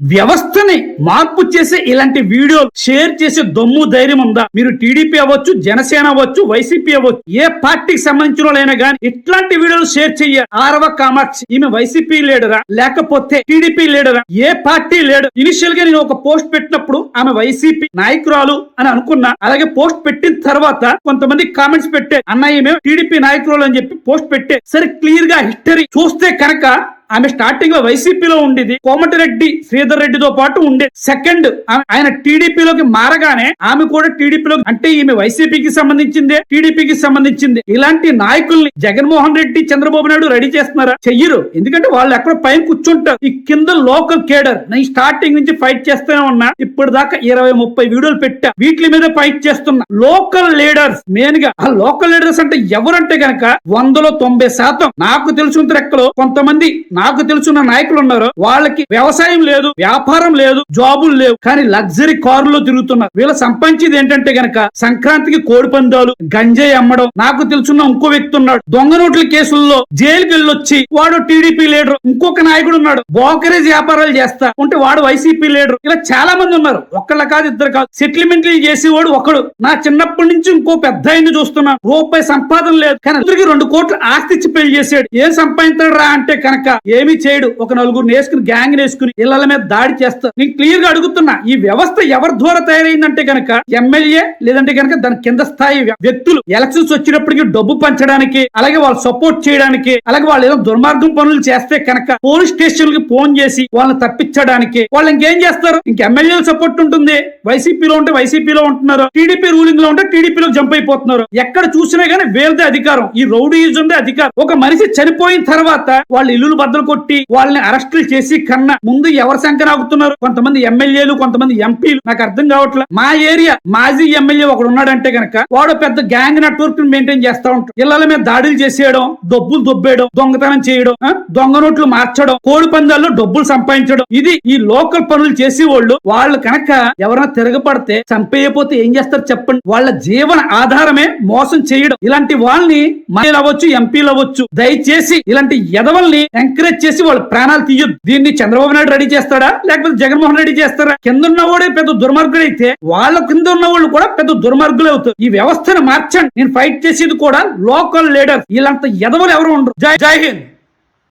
వ్యవస్థని మార్పు చేసే ఇలాంటి వీడియోలు షేర్ చేసే దమ్ము ధైర్యం ఉందా? మీరు టీడీపీ అవ్వచ్చు జనసేన అవ్వచ్చు వైసీపీ అవ్వచ్చు ఏ పార్టీకి సంబంధించిన వాళ్ళైనా కానీ ఇట్లాంటి వీడియోలు షేర్ చెయ్యాలి ఆరవ కామర్స్. ఈమె వైసీపీ లీడరా? లేకపోతే టీడీపీ లీడరా? ఏ పార్టీ లీడర్? ఇనిషియల్గా నేను ఒక పోస్ట్ పెట్టినప్పుడు ఆమె వైసీపీ నాయకురాలు అని అనుకున్నా. అలాగే పోస్ట్ పెట్టిన తర్వాత కొంతమంది కామెంట్స్ పెట్టే అన్న ఈమె టీడీపీ నాయకురాలు అని చెప్పి పోస్ట్ పెట్టే. సరే క్లియర్గా హిస్టరీ చూస్తే కనుక ఆమె స్టార్టింగ్లో వైసీపీలో ఉండేది. కోమటిరెడ్డి శ్రీధర్ రెడ్డితో పాటు ఉండే సెకండ్ ఆయన టీడీపీలోకి మారగానే ఆమె కూడా టీడీపీలో అంటే ఈమె వైసీపీకి సంబంధించిందే టీడీపీకి సంబంధించింది. ఇలాంటి నాయకుల్ని జగన్మోహన్ రెడ్డి చంద్రబాబు నాయుడు రెడీ చేస్తున్నారా? చెయ్యరు. ఎందుకంటే వాళ్ళు ఎక్కడ పైన కూర్చుంటారు. ఈ కింద లోకల్ కేడర్ నేను స్టార్టింగ్ నుంచి ఫైట్ చేస్తూనే ఉన్నా. ఇప్పుడు దాకా ఇరవై ముప్పై వీడియోలు పెట్టా. వీటి మీద ఫైట్ చేస్తున్నా. లోకల్ లీడర్స్ మెయిన్గా. ఆ లోకల్ లీడర్స్ అంటే ఎవరంటే గనక వందలో తొంభై శాతం నాకు తెలిసినంత రెక్కలో కొంతమంది నాకు తెలుసున్న నాయకులు ఉన్నారు. వాళ్ళకి వ్యవసాయం లేదు వ్యాపారం లేదు జాబులు లేవు. కానీ లగ్జరీ కారులో తిరుగుతున్నారు వీళ్ళ సంపాదించేది ఏంటంటే గనక సంక్రాంతికి కోడి పందాలు గంజాయి అమ్మడం. నాకు తెలుసున్న ఇంకో వ్యక్తి ఉన్నాడు. దొంగ నోట్ల కేసుల్లో జైలుకి వెళ్ళొచ్చి వాడు టీడీపీ లీడర్. ఇంకొక నాయకుడు ఉన్నాడు. బోకరేజ్ వ్యాపారాలు చేస్తా ఉంటే వాడు వైసీపీ లీడర్. ఇలా చాలా మంది ఉన్నారు. ఒక్కళ్ళ కాదు ఇద్దరు కాదు. సెటిల్మెంట్లు చేసేవాడు ఒకడు. నా చిన్నప్పటి నుంచి ఇంకో పెద్ద అయింది చూస్తున్నా. రూపాయి సంపాదన లేదు. కానీ అందరికి రెండు కోట్లు ఆస్తి ఇచ్చి పెళ్ళి చేసాడు ఏం సంపాదించాడు రా అంటే కనుక ఏమీ చేయడు. ఒక నలుగురు వేసుకుని గ్యాంగ్ వేసుకుని ఇళ్ళ మీద దాడి చేస్తా. నేను క్లియర్గా అడుగుతున్నా ఈ వ్యవస్థ ఎవరి ద్వారా తయారైందంటే గనక ఎమ్మెల్యే లేదంటే గనక దాని కింద స్థాయి వ్యక్తులు ఎలక్షన్స్ వచ్చినప్పటికీ డబ్బు పంచడానికి అలాగే వాళ్ళు సపోర్ట్ చేయడానికి అలాగే వాళ్ళు ఏదో దుర్మార్గం పనులు చేస్తే కనుక పోలీస్ స్టేషన్కి ఫోన్ చేసి వాళ్ళని తప్పించడానికి వాళ్ళు ఇంకేం చేస్తారు? ఇంక ఎమ్మెల్యే సపోర్ట్ ఉంటుంది. వైసీపీలో ఉంటే వైసీపీలో ఉంటున్నారు. టీడీపీ రూలింగ్లో ఉంటే టీడీపీలో జంప్ అయిపోతున్నారు. ఎక్కడ చూసినా గానీ వీళ్ళదే అధికారం. ఈ రౌడీయిజందే అధికారం. ఒక మనిషి చనిపోయిన తర్వాత వాళ్ళ ఇల్లులు బద్దలు కొట్టి వాళ్ళని అరెస్టులు చేసి కన్నా ముందు ఎవరు శంకరాగుతున్నారు కొంతమంది ఎమ్మెల్యేలు కొంతమంది ఎంపీలు. నాకు అర్థం కావట్లేదు మా ఏరియా మాజీ ఎమ్మెల్యే ఒకడు ఉన్నాడంటే గనక వాడు పెద్ద గ్యాంగ్ నెట్వర్క్ మెయింటైన్ చేస్తా ఉంటాడు. ఇళ్ళ మీద దాడులు చేసేయడం డబ్బులు దొబ్బేయడం దొంగతనం చేయడం దొంగ నోట్లు మార్చడం కోడి పందాల్లో డబ్బులు సంపాదించడం. ఇది ఈ లోకల్ పనులు చేసే వాళ్ళు వాళ్ళు కనుక ఎవరైనా తిరగబడితే చంపేయపోతే ఏం చేస్తారు చెప్పండి? వాళ్ళ జీవన ఆధారమే మోసం చేయడం. ఇలాంటి వాళ్ళని మహిళలు అవ్వచ్చు ఎంపీలు అవ్వచ్చు దయచేసి ఇలాంటి ఎదవల్ని ఎంకరేజ్ చేసి వాళ్ళ ప్రాణాలు తీయొద్దు. దీన్ని చంద్రబాబు నాయుడు రెడీ చేస్తాడా? లేకపోతే జగన్మోహన్ రెడ్డి చేస్తారా? కింద ఉన్నవాడే పెద్ద దుర్మార్గుడు అయితే వాళ్ళ కింద ఉన్న వాళ్ళు కూడా పెద్ద దుర్మార్గులు అవుతారు. ఈ వ్యవస్థను మార్చండి. నేను ఫైట్ చేసేది కూడా లోకల్ లీడర్. వీళ్ళంత ఎదవలు ఎవరు ఉండరు. జై జై హింద్.